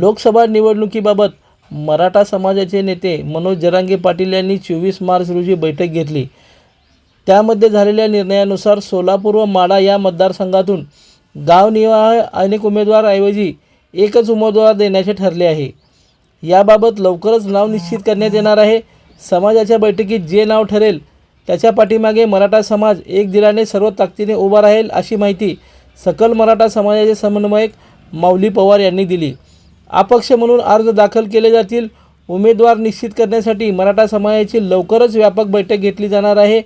लोकसभा निवडणुकीबाबत मराठा समाजाचे नेते मनोज जरांगे पाटील यांनी चोवीस मार्च रोजी बैठक घेतली. त्यामध्ये झालेल्या निर्णयानुसार सोलापूर व माडा या मतदारसंघातून गावनिवाह अनेक उमेदवाराऐवजी एकच उमेदवार देण्याचे ठरले आहे. याबाबत लवकरच नाव निश्चित करण्यात येणार आहे. समाजाच्या बैठकीत जे नाव ठरेल त्याच्या पाठीमागे मराठा समाज एक दिलाने सर्व ताकदीने उभा राहील अशी माहिती सकल मराठा समाजाचे समन्वयक माऊली पवार यांनी दिली. अपक्ष म्हणून अर्ज दाखल केले जातील. उमेदवार निश्चित करण्यासाठी मराठा समाजाची लवकरच व्यापक बैठक घेतली जाणार आहे.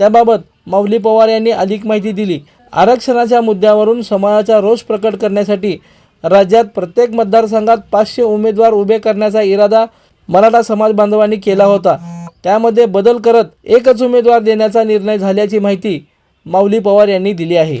त्याबाबत माऊली पवार यांनी अधिक माहिती दिली. आरक्षणाच्या मुद्द्यावरून समाजाचा रोष प्रकट करण्यासाठी राज्यात प्रत्येक मतदारसंघात पाचशे उमेदवार उभे करण्याचा इरादा मराठा समाज बांधवांनी केला होता. त्यामध्ये बदल करत एकच उमेदवार देण्याचा निर्णय झाल्याची माहिती माऊली पवार यांनी दिली आहे.